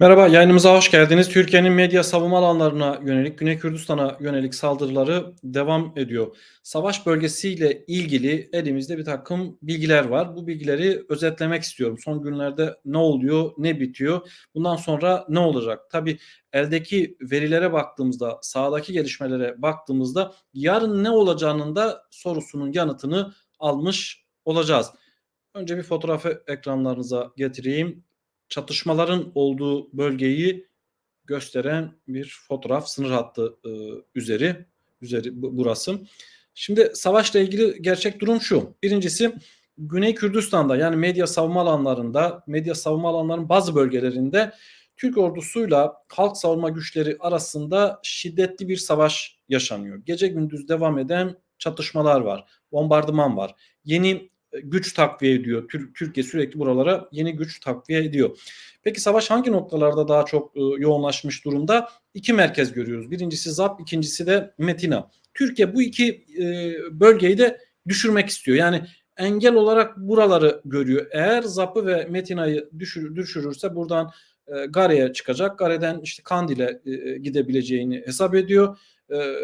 Merhaba, yayınımıza hoş geldiniz. Türkiye'nin medya savunma alanlarına yönelik, Güney Kürdistan'a yönelik saldırıları devam ediyor. Savaş bölgesiyle ilgili elimizde bir takım bilgiler var. Bu bilgileri özetlemek istiyorum. Son günlerde ne oluyor, ne bitiyor, bundan sonra ne olacak? Tabii eldeki verilere baktığımızda, sahadaki gelişmelere baktığımızda yarın ne olacağının da sorusunun yanıtını almış olacağız. Önce bir fotoğrafı ekranlarınıza getireyim çatışmaların olduğu bölgeyi gösteren bir fotoğraf sınır hattı e, üzeri üzeri bu- burası. Şimdi savaşla ilgili gerçek durum şu. Birincisi Güney Kürdistan'da yani medya savunma alanlarında, medya savunma alanlarının bazı bölgelerinde Türk ordusuyla halk savunma güçleri arasında şiddetli bir savaş yaşanıyor. Gece gündüz devam eden çatışmalar var, bombardıman var. Yeni güç takviye ediyor. Tür- Türkiye sürekli buralara yeni güç takviye ediyor. Peki savaş hangi noktalarda daha çok e, yoğunlaşmış durumda? İki merkez görüyoruz. Birincisi ZAP, ikincisi de Metina. Türkiye bu iki e, bölgeyi de düşürmek istiyor. Yani engel olarak buraları görüyor. Eğer ZAP'ı ve Metina'yı düşür, düşürürse buradan e, Gare'ye çıkacak. Gare'den işte Kandil'e e, gidebileceğini hesap ediyor. E,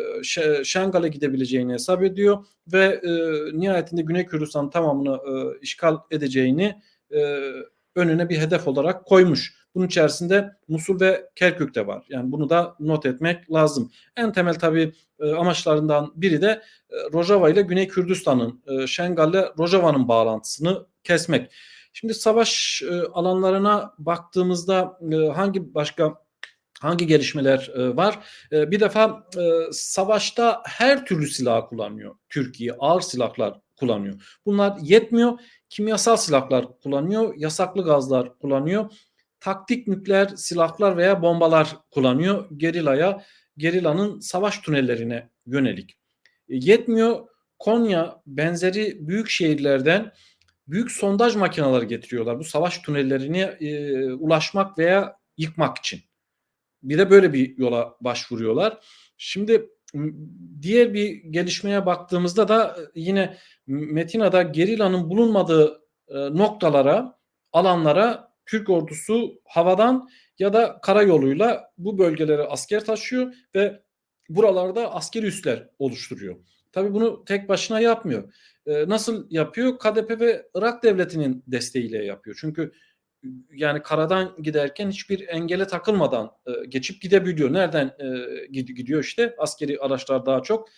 Şengal'e gidebileceğini hesap ediyor ve e, nihayetinde Güney Kürdistan tamamını e, işgal edeceğini e, önüne bir hedef olarak koymuş. Bunun içerisinde Musul ve Kerkük de var. Yani bunu da not etmek lazım. En temel tabii e, amaçlarından biri de e, Rojava ile Güney Kürdistan'ın, e, Şengal ile Rojava'nın bağlantısını kesmek. Şimdi savaş e, alanlarına baktığımızda e, hangi başka hangi gelişmeler e, var? E, bir defa e, savaşta her türlü silah kullanıyor. Türkiye ağır silahlar kullanıyor. Bunlar yetmiyor. Kimyasal silahlar kullanıyor, yasaklı gazlar kullanıyor. Taktik nükleer silahlar veya bombalar kullanıyor. Gerilaya, gerilanın savaş tünellerine yönelik. E, yetmiyor. Konya benzeri büyük şehirlerden büyük sondaj makineleri getiriyorlar. Bu savaş tünellerine e, ulaşmak veya yıkmak için. Bir de böyle bir yola başvuruyorlar. Şimdi diğer bir gelişmeye baktığımızda da e, yine Metina'da gerillanın bulunmadığı e, noktalara, alanlara Türk ordusu havadan ya da karayoluyla bu bölgelere asker taşıyor ve buralarda askeri üsler oluşturuyor. Tabii bunu tek başına yapmıyor. E, nasıl yapıyor? KDP ve Irak devletinin desteğiyle yapıyor. Çünkü yani karadan giderken hiçbir engele takılmadan e, geçip gidebiliyor. Nereden e, gid- gidiyor işte askeri araçlar daha çok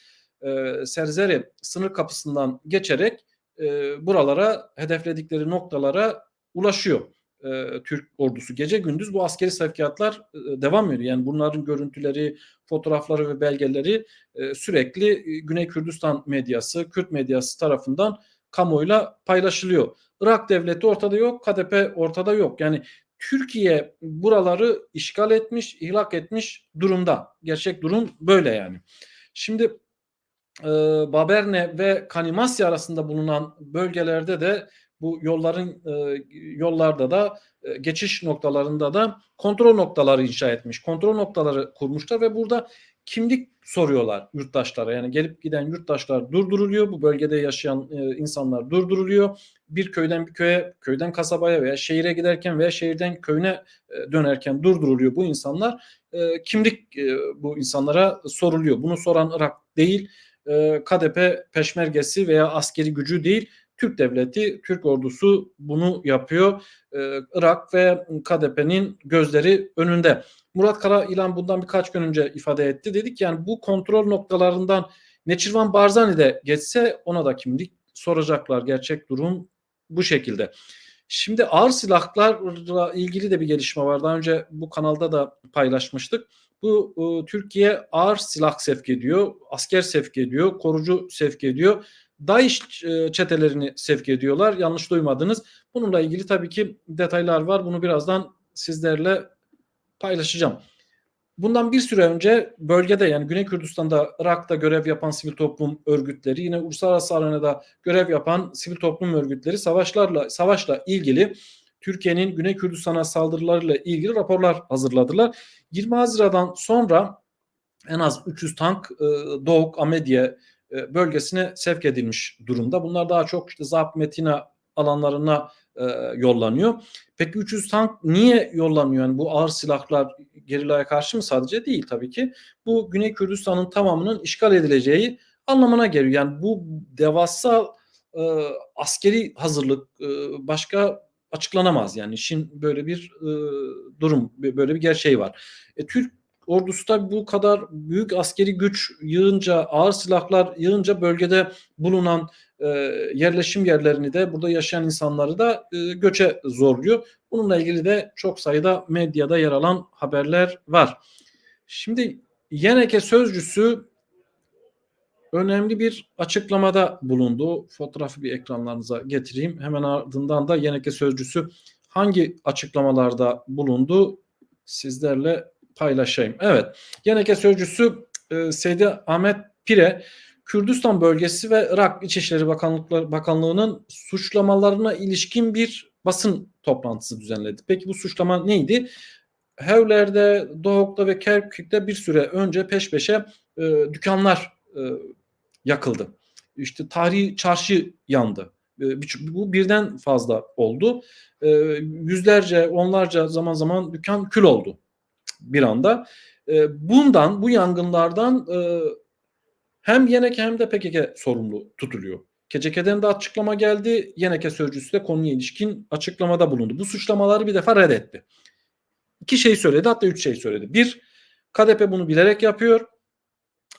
e, Serzeri sınır kapısından geçerek e, buralara hedefledikleri noktalara ulaşıyor. E, Türk ordusu gece gündüz bu askeri sevkiyatlar e, devam ediyor. Yani bunların görüntüleri, fotoğrafları ve belgeleri e, sürekli e, Güney Kürdistan medyası, Kürt medyası tarafından kamuoyuyla paylaşılıyor. Irak devleti ortada yok, KDP ortada yok. Yani Türkiye buraları işgal etmiş, ihlak etmiş durumda. Gerçek durum böyle yani. Şimdi e, Baberne ve Kanimasya arasında bulunan bölgelerde de bu yolların e, yollarda da e, geçiş noktalarında da kontrol noktaları inşa etmiş. Kontrol noktaları kurmuşlar ve burada kimlik soruyorlar yurttaşlara. Yani gelip giden yurttaşlar durduruluyor. Bu bölgede yaşayan e, insanlar durduruluyor. Bir köyden bir köye, köyden kasabaya veya şehire giderken veya şehirden köyüne e, dönerken durduruluyor bu insanlar. E, kimlik bu insanlara soruluyor. Bunu soran Irak değil, KDP peşmergesi veya askeri gücü değil, Türk devleti, Türk ordusu bunu yapıyor. Irak ve KDP'nin gözleri önünde. Murat Kara İlan bundan birkaç gün önce ifade etti. Dedik yani bu kontrol noktalarından Neçirvan Barzani de geçse ona da kimlik soracaklar. Gerçek durum bu şekilde. Şimdi ağır silahlarla ilgili de bir gelişme var. Daha önce bu kanalda da paylaşmıştık. Bu e, Türkiye ağır silah sevk ediyor, asker sevk ediyor, korucu sevk ediyor. DAEŞ e, çetelerini sevk ediyorlar. Yanlış duymadınız. Bununla ilgili tabii ki detaylar var. Bunu birazdan sizlerle paylaşacağım. Bundan bir süre önce bölgede yani Güney Kürdistan'da, Irak'ta görev yapan sivil toplum örgütleri, yine uluslararası arenada görev yapan sivil toplum örgütleri savaşlarla savaşla ilgili Türkiye'nin Güney Kürdistan'a saldırılarıyla ilgili raporlar hazırladılar. 20 Haziran'dan sonra en az 300 tank e, Doğuk, Amediye e, bölgesine sevk edilmiş durumda. Bunlar daha çok işte Zap, Metina alanlarına e, yollanıyor. Peki 300 tank niye yollanıyor? Yani bu ağır silahlar gerilaya karşı mı sadece değil tabii ki. Bu Güney Kürdistan'ın tamamının işgal edileceği anlamına geliyor. Yani bu devasa e, askeri hazırlık e, başka açıklanamaz. Yani işin böyle bir e, durum, böyle bir gerçeği var. E, Türk ordusu da bu kadar büyük askeri güç yığınca, ağır silahlar yığınca bölgede bulunan e, yerleşim yerlerini de burada yaşayan insanları da e, göçe zorluyor. Bununla ilgili de çok sayıda medyada yer alan haberler var. Şimdi Yeneke sözcüsü önemli bir açıklamada bulundu. Fotoğrafı bir ekranlarınıza getireyim. Hemen ardından da Yeneke sözcüsü hangi açıklamalarda bulundu sizlerle paylaşayım. Evet. Yeneke sözcüsü e, Seydi Ahmet Pire Kürdistan bölgesi ve Irak İçişleri Bakanlıkları Bakanlığı'nın suçlamalarına ilişkin bir basın toplantısı düzenledi. Peki bu suçlama neydi? Hevler'de, Doğuk'ta ve Kerkük'te bir süre önce peş peşe e, dükkanlar e, yakıldı. İşte tarihi çarşı yandı. E, bu birden fazla oldu. E, yüzlerce, onlarca zaman zaman dükkan kül oldu bir anda. E, bundan, bu yangınlardan e, hem Yeneke hem de PKK sorumlu tutuluyor. KCK'den de açıklama geldi. Yeneke sözcüsü de konuya ilişkin açıklamada bulundu. Bu suçlamaları bir defa reddetti. İki şey söyledi hatta üç şey söyledi. Bir, KDP bunu bilerek yapıyor.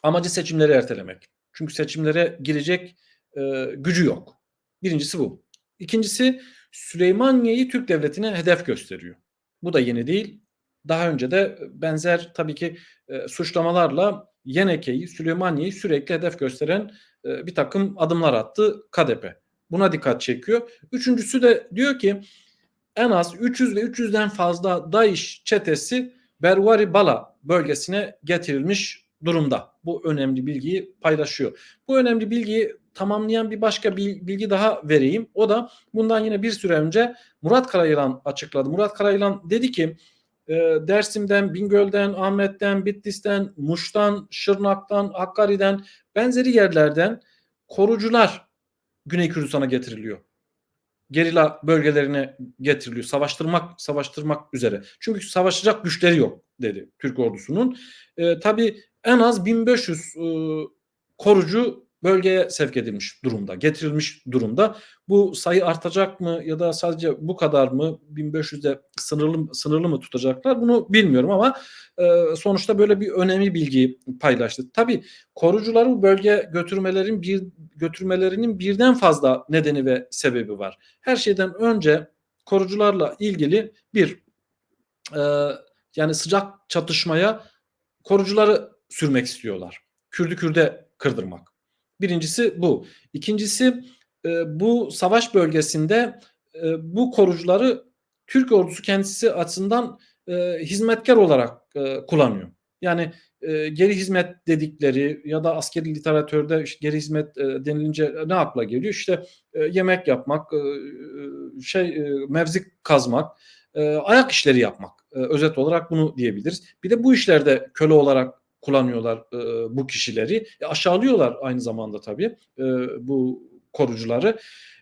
Amacı seçimleri ertelemek. Çünkü seçimlere girecek e, gücü yok. Birincisi bu. İkincisi Süleymaniye'yi Türk devletine hedef gösteriyor. Bu da yeni değil. Daha önce de benzer tabii ki e, suçlamalarla Yeneke'yi, Süleymaniye'yi sürekli hedef gösteren e, bir takım adımlar attı KDP. Buna dikkat çekiyor. Üçüncüsü de diyor ki en az 300 ve 300'den fazla DAEŞ çetesi Bervari Bala bölgesine getirilmiş durumda. Bu önemli bilgiyi paylaşıyor. Bu önemli bilgiyi tamamlayan bir başka bilgi daha vereyim. O da bundan yine bir süre önce Murat Karayılan açıkladı. Murat Karayılan dedi ki e, Dersim'den, Bingöl'den, Ahmet'ten, Bitlis'ten, Muş'tan, Şırnak'tan, Hakkari'den benzeri yerlerden korucular Güney Kürdistan'a getiriliyor. Gerila bölgelerine getiriliyor. Savaştırmak savaştırmak üzere. Çünkü savaşacak güçleri yok dedi Türk ordusunun. E, tabii en az 1500 e, korucu bölgeye sevk edilmiş durumda, getirilmiş durumda. Bu sayı artacak mı ya da sadece bu kadar mı 1500'de sınırlı sınırlı mı tutacaklar bunu bilmiyorum ama e, sonuçta böyle bir önemli bilgi paylaştı. Tabii korucuları bu bölge götürmelerin bir götürmelerinin birden fazla nedeni ve sebebi var. Her şeyden önce korucularla ilgili bir e, yani sıcak çatışmaya korucuları sürmek istiyorlar. Kürdü Kürde kırdırmak. Birincisi bu. İkincisi e, bu savaş bölgesinde e, bu korucuları Türk ordusu kendisi açısından e, hizmetkar olarak e, kullanıyor. Yani e, geri hizmet dedikleri ya da askeri literatörde işte geri hizmet e, denilince ne akla geliyor? İşte e, yemek yapmak, e, şey e, mevzik kazmak, e, ayak işleri yapmak. E, özet olarak bunu diyebiliriz. Bir de bu işlerde köle olarak kullanıyorlar e, bu kişileri. E, aşağılıyorlar aynı zamanda tabii e, bu korucuları.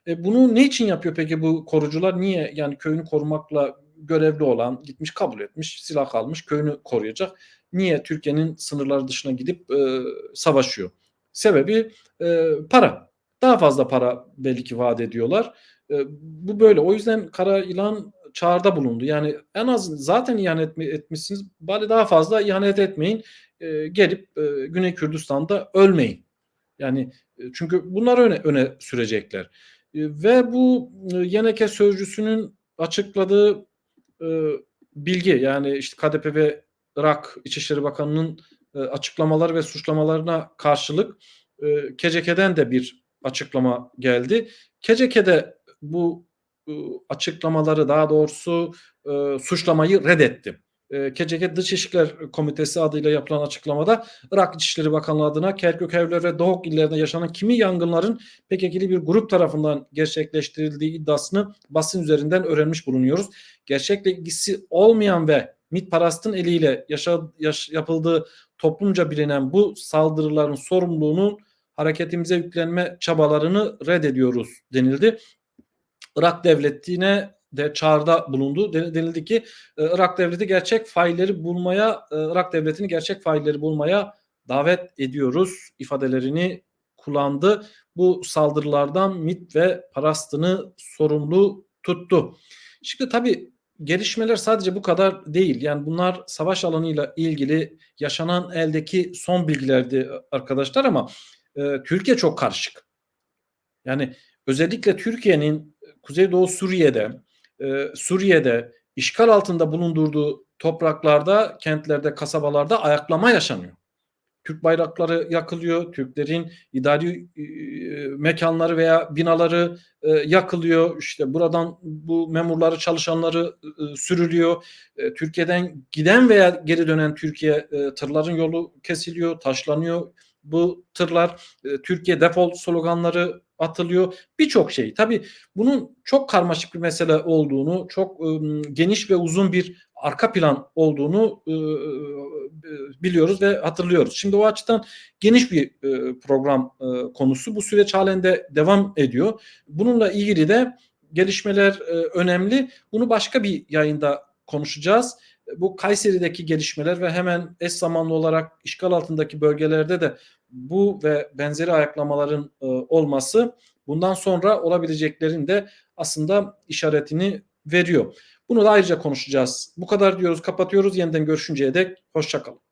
E, bunu ne için yapıyor peki bu korucular? Niye yani köyünü korumakla görevli olan gitmiş kabul etmiş silah almış köyünü koruyacak. Niye Türkiye'nin sınırları dışına gidip e, savaşıyor? Sebebi e, para. Daha fazla para belli ki vaat ediyorlar. E, bu böyle. O yüzden Kara İlan çağrıda bulundu. Yani en az zaten ihanet etmişsiniz. Bari daha fazla ihanet etmeyin. E, gelip e, Güney Kürdistan'da ölmeyin. Yani e, çünkü bunları öne, öne sürecekler. E, ve bu e, Yeneke sözcüsünün açıkladığı e, bilgi yani işte KDP ve Irak İçişleri Bakanı'nın e, açıklamaları ve suçlamalarına karşılık e, KCK'den de bir açıklama geldi. KCK'de bu açıklamaları daha doğrusu e, suçlamayı reddetti. E, KCK Dış Komitesi adıyla yapılan açıklamada Irak İçişleri Bakanlığı adına Kerkük, Evler ve Doğuk illerinde yaşanan kimi yangınların PKK'li bir grup tarafından gerçekleştirildiği iddiasını basın üzerinden öğrenmiş bulunuyoruz. Gerçekle ilgisi olmayan ve MİT Parast'ın eliyle yaşa, yaş, yapıldığı toplumca bilinen bu saldırıların sorumluluğunun hareketimize yüklenme çabalarını reddediyoruz denildi. Irak devletine de çağrıda bulundu. Denildi ki e, Irak devleti gerçek failleri bulmaya, e, Irak devletini gerçek failleri bulmaya davet ediyoruz ifadelerini kullandı. Bu saldırılardan MIT ve Parast'ını sorumlu tuttu. Şimdi tabii gelişmeler sadece bu kadar değil. Yani bunlar savaş alanıyla ilgili yaşanan eldeki son bilgilerdi arkadaşlar ama e, Türkiye çok karışık. Yani özellikle Türkiye'nin Kuzeydoğu Suriye'de, e, Suriye'de işgal altında bulundurduğu topraklarda, kentlerde, kasabalarda ayaklama yaşanıyor. Türk bayrakları yakılıyor, Türklerin idari e, mekanları veya binaları e, yakılıyor. İşte buradan bu memurları, çalışanları e, sürülüyor. E, Türkiye'den giden veya geri dönen Türkiye e, tırların yolu kesiliyor, taşlanıyor bu tırlar. E, Türkiye defol sloganları atılıyor. Birçok şey. Tabii bunun çok karmaşık bir mesele olduğunu, çok e, geniş ve uzun bir arka plan olduğunu e, biliyoruz ve hatırlıyoruz. Şimdi o açıdan geniş bir e, program e, konusu. Bu süreç halen de devam ediyor. Bununla ilgili de gelişmeler e, önemli. Bunu başka bir yayında konuşacağız. Bu Kayseri'deki gelişmeler ve hemen eş zamanlı olarak işgal altındaki bölgelerde de bu ve benzeri ayaklamaların e, olması bundan sonra olabileceklerin de aslında işaretini veriyor. Bunu da ayrıca konuşacağız. Bu kadar diyoruz, kapatıyoruz. Yeniden görüşünceye dek hoşçakalın.